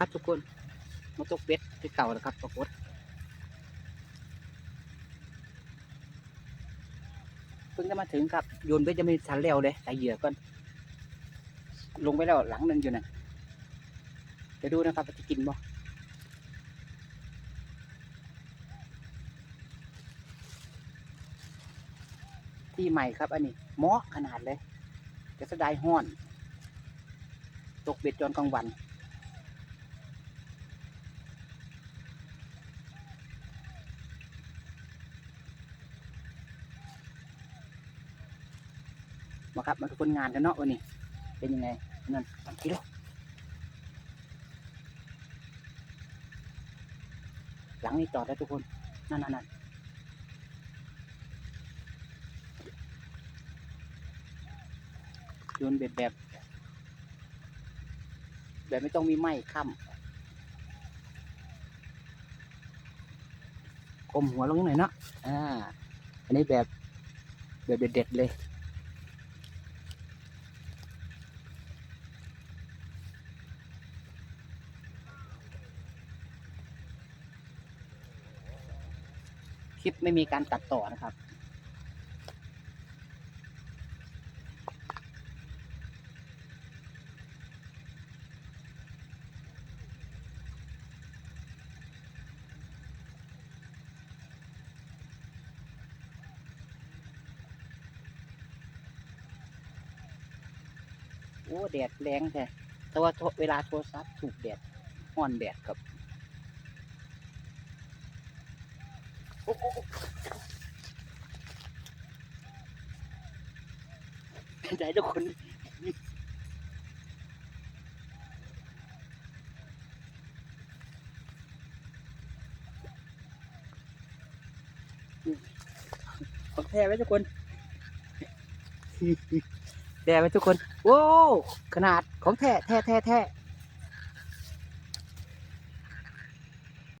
ครับทุกคนมาตกเบ็ดที่เก่าแล้วครับปรากฏเพิ่งจะมาถึงครับโยนเบ็ดจะไม่ทันแล้วเลยใส่เหยื่อก่อนลงไปแล้วหลังนึงอยู่นะเดี๋ยวดูนะครับจะกินบ่ที่ใหม่ครับ อันนี้เหมาะขนาดเลยจะสดายห้อน ตกเบ็ดจอนกลางวัน มาครับมาทุกคนงานกันเนาะวันนี้ เป็นยังไงนั่นมันกิโลหลังนี้จอดได้ทุกคน นั่นนั่นนั่นโยนเบ็ดแบบ แบบไม่ต้องมีไม้ค้ำคมหัวลงหน่อยเนาะอ่า อันนี้แบบแบบเด็ดๆเลย ลิปไม่มีการตัดต่อนะครับ โอ้แดดแรงแท้แต่ว่าเวลาโทรศัพท์ถูกแดดอ่อนแดดครับ โอ้โอ้โอ้เป็น ใจทุกคนของแท้ไว้ทุกคนแท้ไว้ทุกคน โอ้ ขนาดของแท้แท้แท้แท้